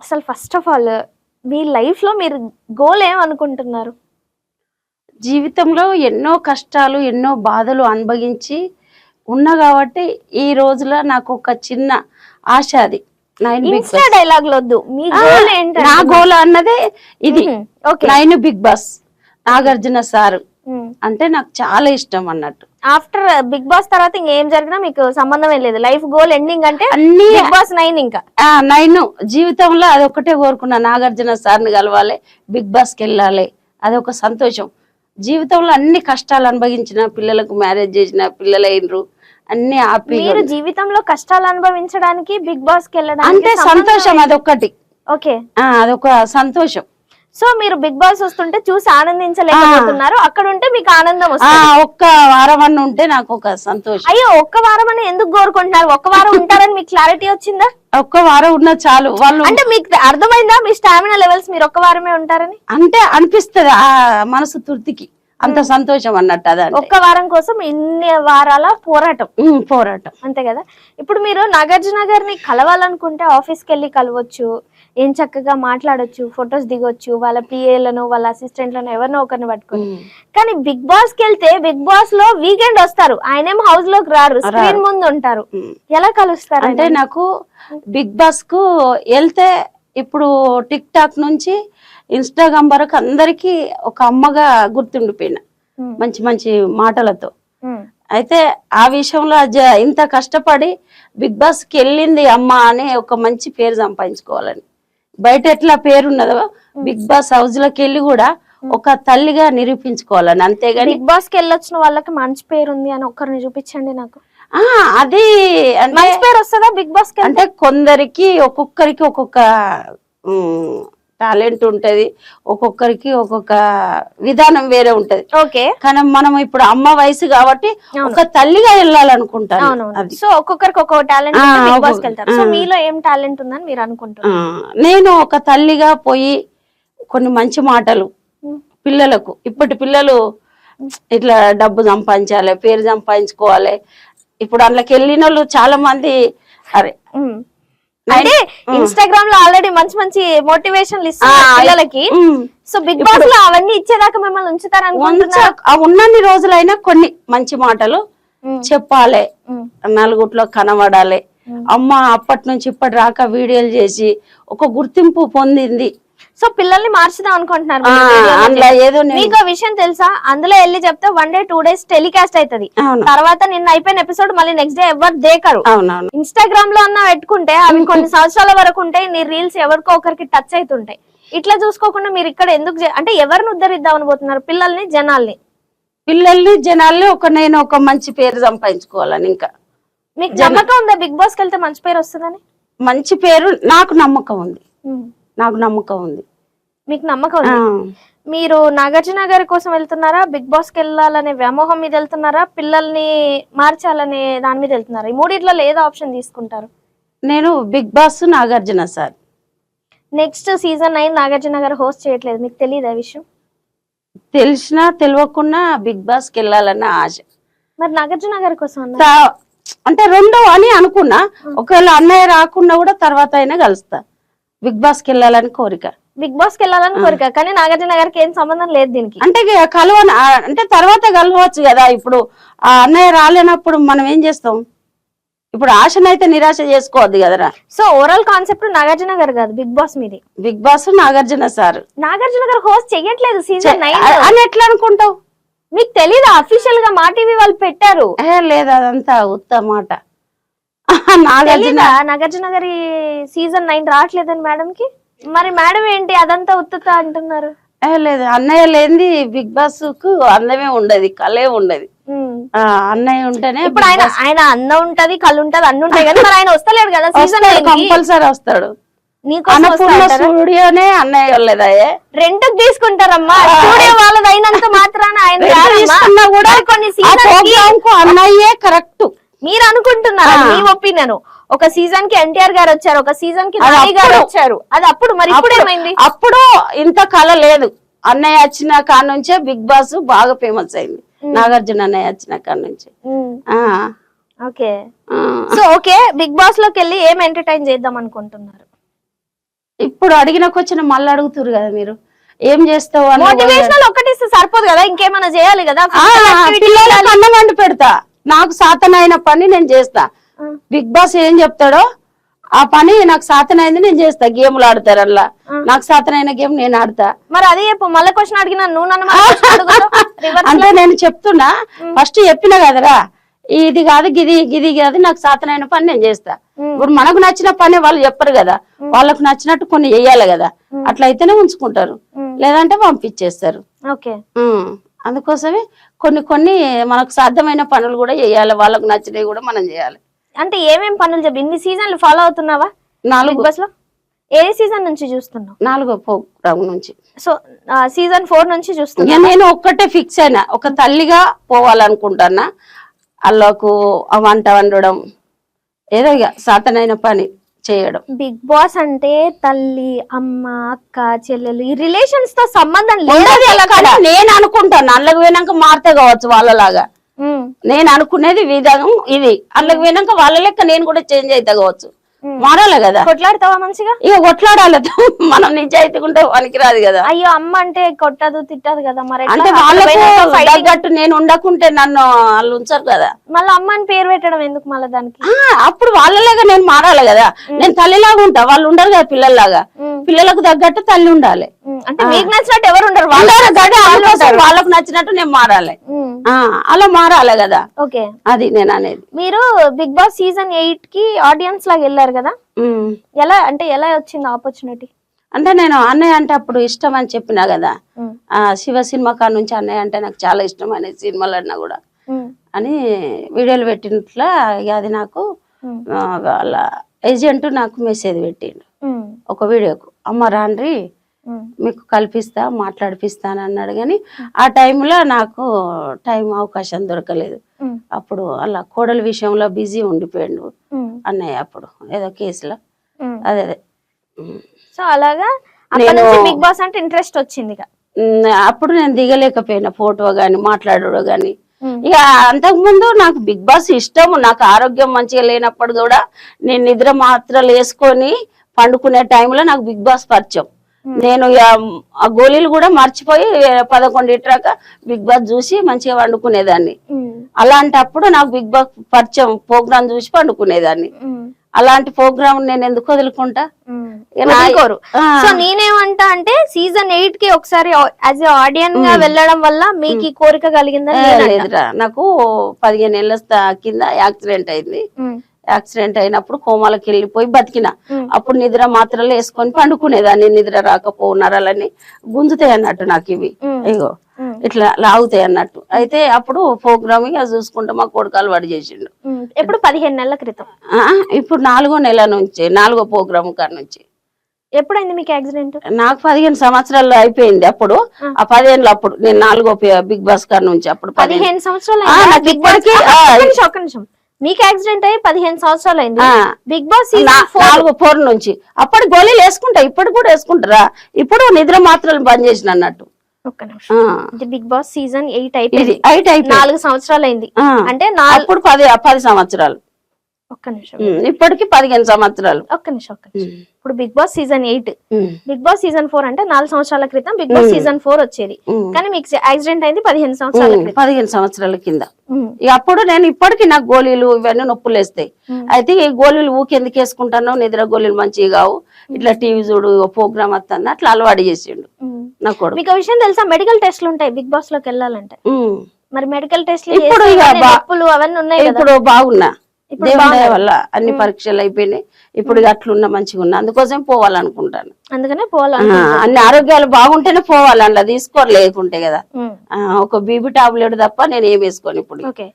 అసలు first of all మీ లైఫ్లో మీరు గోల్ ఏమనుకుంటున్నారు జీవితంలో ఎన్నో కష్టాలు ఎన్నో బాధలు అనుభవించి ఉన్నా కాబట్టి ఈ రోజులో నాకు ఒక చిన్న ఆశ అది. డైలాగ్ వద్దు. మీ గోల్ ఏంటంటే నా గోల్ అన్నదే ఇది. Okay. Nine Bigg Boss Nagarjuna sir. అంటే నాకు చాలా ఇష్టం అన్నట్టు. ఆఫ్టర్ బిగ్ బాస్ తర్వాత ఇంకేం జరిగినా మీకు సంబంధం లేదు. లైఫ్ గోల్ ఎండింగ్ అంటే అన్ని బిగ్ బాస్ నైన్ ఇంకా. నైన్ జీవితంలో అది ఒకటే కోరుకున్నా. నాగార్జున సార్ని కలవాలి బిగ్ బాస్కి వెళ్ళాలి. అదొక సంతోషం. జీవితంలో అన్ని కష్టాలు అనుభవించిన పిల్లలకు మ్యారేజ్ చేసిన పిల్లలు అయినరు. అన్ని హ్యాపీ మీరు జీవితంలో కష్టాలు అనుభవించడానికి బిగ్ బాస్కి వెళ్ళడానికి అంటే సంతోషం అదొక్కటి. ఓకే ఆ, అదొక సంతోషం. సో మీరు బిగ్ బాస్ వస్తుంటే చూసి ఆనందించలేకపోతున్నారు. అక్కడ ఉంటే మీకు ఆనందం వస్తుంది. ఒక్క వారం అన్న ఉంటే నాకు ఒక సంతోషం. అయ్యో ఒక్క వారం అని ఎందుకు కోరుకుంటున్నారు? ఒక్క వారం ఉంటారని మీకు క్లారిటీ వచ్చిందా? ఒక్క వారం ఉన్న చాలు. వాళ్ళు అంటే మీకు అర్థమైందా? మీ స్టామినా లెవెల్స్ మీరు ఒక్క వారమే ఉంటారని? అంటే అనిపిస్తది ఆ మనసు తృప్తికి. అంత సంతోషం అన్నట్టు అదంటే ఒక్క వారం కోసం ఇన్ని వారాల పోరాటం. పోరాటం. అంతే కదా? ఇప్పుడు మీరు నాగార్జున గారిని కలవాలనుకుంటే ఆఫీస్కి వెళ్ళి కలవచ్చు. ఏం చక్కగా మాట్లాడొచ్చు ఫొటోస్ దిగొచ్చు వాళ్ళ పిఏలను వాళ్ళ అసిస్టెంట్లను ఎవరినో ఒకరిని పట్టుకొని. కానీ బిగ్ బాస్కి వెళ్తే బిగ్ బాస్లో వీకెండ్ వస్తారు ఆయనేమో హౌస్లోకి రారు స్క్రీన్ ముందు ఉంటారు. ఎలా కలుస్తారు అంటే నాకు బిగ్ బాస్కు వెళ్తే ఇప్పుడు టిక్ టాక్ నుంచి ఇన్స్టాగ్రామ్ వరకు అందరికి ఒక అమ్మగా గుర్తుండిపోయిన. మంచి మంచి మాటలతో. అయితే ఆ విషయంలో ఇంత కష్టపడి బిగ్ బాస్కి వెళ్ళింది అమ్మ అని ఒక మంచి పేరు సంపాదించుకోవాలని బయట ఎట్లా పేరు ఉన్నదో బిగ్ బాస్ హౌస్లోకి వెళ్ళి కూడా ఒక తల్లిగా నిరూపించుకోవాలని అంతేగాని బిగ్ బాస్కి వెళ్ళొచ్చిన వాళ్ళకి మంచి పేరు ఉంది అని ఒక్కరిని చూపించండి నాకు అది మంచి పేరు వస్తుందా బిగ్ బాస్? అంటే కొందరికి ఒక్కొక్కరికి ఒక్కొక్క టాలెంట్ ఉంటది. ఒక్కొక్కరికి ఒక్కొక్క విధానం వేరే ఉంటది. ఓకే. కానీ మనం ఇప్పుడు అమ్మ వయసు కాబట్టి ఒక తల్లిగా వెళ్ళాలనుకుంటాను. సో ఒక్కొక్కరికి ఒక్కొక్క టాలెంట్ సో. మీలో ఏం టాలెంట్ ఉందని మీరు అనుకుంటున్నారు? నేను ఒక తల్లిగా పోయి కొన్ని మంచి మాటలు. పిల్లలకు ఇప్పటి పిల్లలు ఇట్లా డబ్బు సంపాదించాలి పేరు సంపాదించుకోవాలి. ఇప్పుడు అందులోకి వెళ్ళిన వాళ్ళు చాలా మంది అరే. అంటే ఇన్స్టాగ్రామ్లో ఆల్రెడీ మంచి మంచి మోటివేషన్ ఇస్తున్నారు ఆ, పిల్లలకి. సో బిగ్ బాస్లో అవన్నీ ఇచ్చేదాకా మిమ్మల్ని ఉంచుతారు అనుకుంటున్నారు ఉంచ- ఆ ఉన్నన్ని రోజులైనా కొన్ని మంచి మాటలు చెప్పాలి. నలుగుట్లో కనబడాలి. అమ్మ అప్పటి నుంచి ఇప్పటి రాక వీడియోలు చేసి ఒక గుర్తింపు పొందింది. సో పిల్లల్ని మార్చుదాం అనుకుంటున్నారు అందులో. ఏదో నేను- మీకు ఆ విషయం తెలుసా? అందులో వెళ్ళి చెప్తే one day two days telecast అవుతది అవును. తర్వాత నిన్న అయిపోయిన ఎపిసోడ్ మళ్ళీ నెక్స్ట్ డే ఎవరు దేకరు. అవునవును. ఇన్స్టాగ్రామ్లో అన్న పెట్టుకుంటే అవి కొన్ని సంవత్సరాల వరకు ఉంటాయి నీ రీల్స్ ఎవరికో ఒకరికి టచ్ అవుతుంటాయి ఇట్లా చూసుకోకుండా మీరు ఇక్కడ ఎందుకు చే- అంటే ఎవరిని ఉద్ధరిద్దాం అనుకుంటున్నారు? పిల్లల్ని జనాల్ని. పిల్లల్ని జనాల్ని ఒక నేను ఒక మంచి పేరు సంపాదించుకోవాలని ఇంకా. మీకు నమ్మకం ఉందా? బిగ్ బాస్కి వెళ్తే మంచి పేరు వస్తుందని? మంచి పేరు నాకు నమ్మకం ఉంది. నాకు నమ్మకం ఉంది. మీకు నమ్మకం ఉంది? మీరు నాగార్జున గారి కోసం వెళ్తున్నారా? బిగ్ బాస్కి వెళ్ళాలనే వ్యామోహం మీద వెళ్తున్నారా? పిల్లల్ని మార్చాలనే దాని మీద వెళ్తున్నారా? ఈ మూడిట్లో ఏదో ఆప్షన్ తీసుకుంటారు? నేను Bigg Boss Nagarjuna sir. Next season nine Nagarjuna garu host చేయట్లేదు. మీకు తెలియదు ఆ విషయం? తెలిసినా తెలియకున్నా బిగ్ బాస్కి వెళ్ళాలన్న ఆశ. మరి నాగార్జున గారి కోసం అన్నారు. తా- అంటే రెండో అని అనుకున్నా. ఒకవేళ అన్నయ్య రాకుండా కూడా తర్వాత అయినా కలుస్తా. బిగ్ బాస్కి వెళ్ళాలని కోరిక. బిగ్ బాస్కి వెళ్ళాలని కోరిక కానీ నాగార్జున గారికి ఏం సంబంధం లేదు దీనికి. అంటే ఆ, అంటే తర్వాత కలవచ్చు కదా ఇప్పుడు. ఆ అన్నయ్య రాలేనప్పుడు మనం ఏం చేస్తాం? ఇప్పుడు ఆశనైతే నిరాశ చేసుకోవద్దు కదరా. So overall concept Nagarjuna garu కాదు బిగ్ బాస్ మీది. Bigg Boss Nagarjuna sir. Nagarjuna garu host చెయ్యట్లేదు సీజన్ నైన్ అని ఎట్లా అనుకుంటావు? మీకు తెలీదా? అఫీషియల్గా మా టీవీ వాళ్ళు పెట్టారు. లేదు అదంతా ఉత్త మాట. తెలీదా? నాగార్జున గారి సీజన్ నైన్ రావట్లేదని మేడం కి మరి మేడం ఏంటి అదంతా ఉత్తుత అంటున్నారు? లేదు అన్నయ్య లేనిది బిగ్ బాస్కు అందమే ఉండదు కలే ఉండదు. అన్నయ్య ఉంటేనే ఇప్పుడు ఆయన ఆయన అన్నం ఉంటది కళ్ళు ఉంటది అన్ని ఉంటాయి కానీ మరి ఆయన వస్తలేడు కదా సీజన్ కంపల్సరీ వస్తాడు? స్టూడియోనే అన్నయ్య వాళ్ళదాయే రెంట్ తీసుకుంటారమ్మా. స్టూడియో వాళ్ళది అయినంత మాత్రాన ఆయన కూడా కొన్ని అన్నయ్యే కరెక్ట్. మీరు అనుకుంటున్నారా మీ ఒపీనియన్. ఒక సీజన్కి ఎన్టీఆర్ గారు వచ్చారు ఒక సీజన్కి నాని గారు. వచ్చారు. అది అప్పుడు మరి ఇప్పుడు ఏమైంది అప్పుడు ఇంత కళ లేదు. అన్నయ్య వచ్చిన కాడ నుంచే బిగ్ బాస్ బాగా ఫేమస్ అయింది. నాగార్జున అన్నయ్య వచ్చిన కాడ నుంచి. ఓకే. సో ఓకే బిగ్ బాస్లోకి వెళ్ళి ఏం ఎంటర్టైన్ చేద్దాం అనుకుంటున్నారు? ఇప్పుడు అడిగిన క్వశ్చన్ మళ్ళీ అడుగుతురు కదా మీరు. ఏం చేస్తావు మోటివేషనల్ ఒక్కటి సరిపోదు కదా ఇంకేమైనా చేయాలి కదా? పిల్లలకు అన్నం వండి పెడతా. నాకు సాతనైన పని నేను చేస్తా. బిగ్ బాస్ ఏం చెప్తాడో ఆ పని నాకు సాతనైంది నేను చేస్తా. గేమ్లు ఆడతారు అలా. నాకు సాతనైన గేమ్ నేను ఆడతా. మరి అదే చెప్పు మళ్ళీ క్వశ్చన్ అడిగినా నువ్వు నన్ను అంటే నేను చెప్తున్నా ఫస్ట్ చెప్పిన కదరా ఇది కాదు గిది గిది కాదు నాకు సాతనైన పని నేను చేస్తా. ఇప్పుడు మనకు నచ్చిన పని వాళ్ళు చెప్పరు కదా. వాళ్ళకు నచ్చినట్టు కొన్ని చెయ్యాలి కదా. అట్లా అయితేనే ఉంచుకుంటారు. లేదంటే పంపించేస్తారు. ఓకే. అందుకోసమే కొన్ని కొన్ని మనకు సాధ్యమైన పనులు కూడా చేయాలి. వాళ్ళకు నచ్చినవి కూడా మనం చేయాలి. అంటే ఏమేం పనులు చెప్పి ఇన్ని సీజన్లు ఫాలో అవుతున్నావా? నాలుగు. బాస్లో ఏ సీజన్ నుంచి చూస్తున్నావు? నాలుగో ప్రోగ్రామ్ నుంచి. సో సీజన్ ఫోర్ నుంచి చూస్తున్నా నేను ఒక్కటే ఫిక్స్ అయినా. ఒక తల్లిగా పోవాలనుకుంటానా వాళ్ళకు ఆ వంట వండడం. ఏదో ఇక సాతనైన పని. చేయడం. బిగ్ బాస్ అంటే తల్లి అమ్మ అక్క చెల్లెలు ఈ రిలేషన్స్తో సంబంధం లేదు. నేను అనుకుంటాను అల్లకి పోయినాక మారుతా కావచ్చు వాళ్ళలాగా. నేను అనుకునేది విధానం ఇది. అల్లకి పోయినాక వాళ్ళ లెక్క నేను కూడా చేంజ్ అవుతా కావచ్చు. మారాలి కదా? కొట్లాడతావా మంచిగా? ఇక కొట్లాడాలి? మనం నిజాయితీగా ఉంటే పనికిరాదు కదా. అయ్యో అమ్మ అంటే కొట్టదు తిట్టదు కదా మరి? అంటే వాళ్ళకు. తగ్గట్టు నేను ఉండకుంటే నన్ను వాళ్ళు ఉంచరు కదా. మళ్ళీ అమ్మ అని పేరు పెట్టడం ఎందుకు మళ్ళీ దానికి? అప్పుడు వాళ్ళలాగా నేను మారాలి కదా? నేను తల్లిలాగా ఉంటా వాళ్ళు ఉండరు కదా పిల్లల్లాగా. పిల్లలకు తగ్గట్టు తల్లి ఉండాలి. అంటే మీకు నచ్చినట్టు ఎవరు ఉండరు వాళ్ళకు నచ్చినట్టు నేను మారాలి. అలా మారాలి కదా. ఓకే. అది నేను అనేది. మీరు బిగ్ బాస్ సీజన్ ఎయిట్కి ఆడియన్స్ లాగా వెళ్ళారు కదా. ఎలా అంటే ఎలా వచ్చింది ఆపర్చునిటీ అంటే నేను అన్నయ్య అంటే అప్పుడు ఇష్టం అని చెప్పినా కదా. ఆ శివ సినిమా కాడ నుంచి అన్నయ్య అంటే నాకు చాలా ఇష్టం అనే సినిమాలు అన్నా కూడా. అని వీడియోలు పెట్టినట్ల అది నాకు వాళ్ళ ఏజెంట్ నాకు మెసేజ్ పెట్టిండు. ఒక వీడియోకు అమ్మ రాండ్రి మీకు కల్పిస్తా మాట్లాడిపిస్తాను అన్నాడు కానీ ఆ టైంలో నాకు టైం అవకాశం దొరకలేదు. అప్పుడు అలా కోడల విషయంలో బిజీ ఉండిపోయిండు అన్నయ్య అప్పుడు ఏదో కేసులో. అదే అదే. సో అలాగా బిగ్ బాస్ అంటే ఇంట్రెస్ట్ వచ్చింది అప్పుడు నేను దిగలేకపోయినా ఫోటో గాని మాట్లాడడం గాని. ఇక అంతకుముందు నాకు బిగ్ బాస్ ఇష్టం నాకు ఆరోగ్యం మంచిగా లేనప్పుడు కూడా నేను నిద్ర మాత్రలు వేసుకొని పండుకునే టైంలో నాకు బిగ్ బాస్ పరిచయం. నేను ఇక ఆ గోళీలు కూడా మర్చిపోయి పదకొండు ఇట్రాక బిగ్ బాస్ చూసి మంచిగా వండుకునేదాన్ని ఉమ్. అలాంటప్పుడు నాకు బిగ్ బాస్ పరిచయం ప్రోగ్రామ్ చూసి పండుకునేదాన్ని. ఉమ్. అలాంటి ప్రోగ్రామ్ నేను ఎందుకు వదులుకుంటా. సో నేనేమంటా అంటే సీజన్ ఎయిట్కి ఒకసారి యాజ్ ఎ ఆడియన్గా వెళ్ళడం వల్ల మీకు ఈ కోరిక ఏ, నేను. లేదురా. నాకు పదిహేను ఏళ్ళ కింద యాక్సిడెంట్ అయింది. యాక్సిడెంట్ అయినప్పుడు కోమాలకు వెళ్ళిపోయి బతికిన. అప్పుడు నిద్ర మాత్రలు వేసుకొని పండుకునేదాన్ని. నిద్ర రాకపో నరాలని గుంజుతాయి అన్నట్టు నాకు ఇవి. ఇగో. ఇట్లా లాగుతాయి అన్నట్టు. అయితే అప్పుడు ప్రోగ్రామ్ ఇక చూసుకుంటే మా కొడుకు అలవాటు చేసిండు. ఎప్పుడు? పదిహేను నెలల క్రితం. ఇప్పుడు నాలుగో నెల నుంచి నాలుగో ప్రోగ్రామ్ కాడ నుంచి. ఎప్పుడైంది మీకు యాక్సిడెంట్? నాకు పదిహేను సంవత్సరాలు అయిపోయింది అప్పుడు. ఆ. పదిహేనులో అప్పుడు నేను నాలుగో బిగ్ బాస్ కాడ నుంచి అప్పుడు పదిహేను. పదిహేను సంవత్సరాలు మీకు యాక్సిడెంట్ అయ్యి పదిహేను సంవత్సరాలు అయింది. బిగ్ బాస్ నాలుగు ఫోర్ నుంచి. అప్పటి గోళీలు వేసుకుంటా ఇప్పుడు కూడా వేసుకుంటారా? ఇప్పుడు నిద్ర మాత్రలు బంద్ చేసిన అన్నట్టు. ఒక్క నిమిషం. బిగ్ బాస్ సీజన్ ఎయిట్ అయిపోయింది. హైట్ అయిపోయింది. నాలుగు సంవత్సరాలు అయింది అంటే అప్పుడు పది పది సంవత్సరాలు. ఒక్క నిమిషం. ఇప్పటికి పదిహేను సంవత్సరాలు. ఒక్క నిమిషం ఒక్క నిమిషం. ఇప్పుడు Bigg Boss season eight. Bigg Boss season four అంటే నాలుగు సంవత్సరాల క్రితం బిగ్ బాస్ సీజన్ ఫోర్ వచ్చేది. కానీ మీకు యాక్సిడెంట్ అయింది పదిహేను సంవత్సరాల పదిహేను సంవత్సరాల కింద. అప్పుడు నేను ఇప్పటికి నాకు గోళీలు ఇవన్నీ నొప్పులు వేస్తాయి. అయితే ఈ గోళీలు ఊకెందుకు వేసుకుంటానో నిద్ర గోళీలు మంచిగా కావు. ఇట్లా టీవీ చూడు ప్రోగ్రామ్ వస్తుంది అట్లా అలవాటు చేసిండు. ఉమ్. నా కొడుకు. మీకు విషయం తెలుసా? మెడికల్ టెస్ట్లు ఉంటాయి బిగ్ బాస్లోకి వెళ్ళాలంటే. మరి మెడికల్ టెస్ట్లు ఇప్పుడు అవన్నీ ఉన్నాయి ఇప్పుడు బాగున్నా. వల్ల అన్ని పరీక్షలు అయిపోయినాయి. ఇప్పుడు అట్లున్నా మంచిగా ఉన్నా. అందుకోసం పోవాలనుకుంటాను. అందుకనే పోవాలి అన్ని ఆరోగ్యాలు బాగుంటేనే పోవాలి అందులో తీసుకోరు లేకుంటే కదా. ఒక బీబీ టాబ్లెట్ తప్ప నేను ఏం వేసుకోను ఇప్పుడు.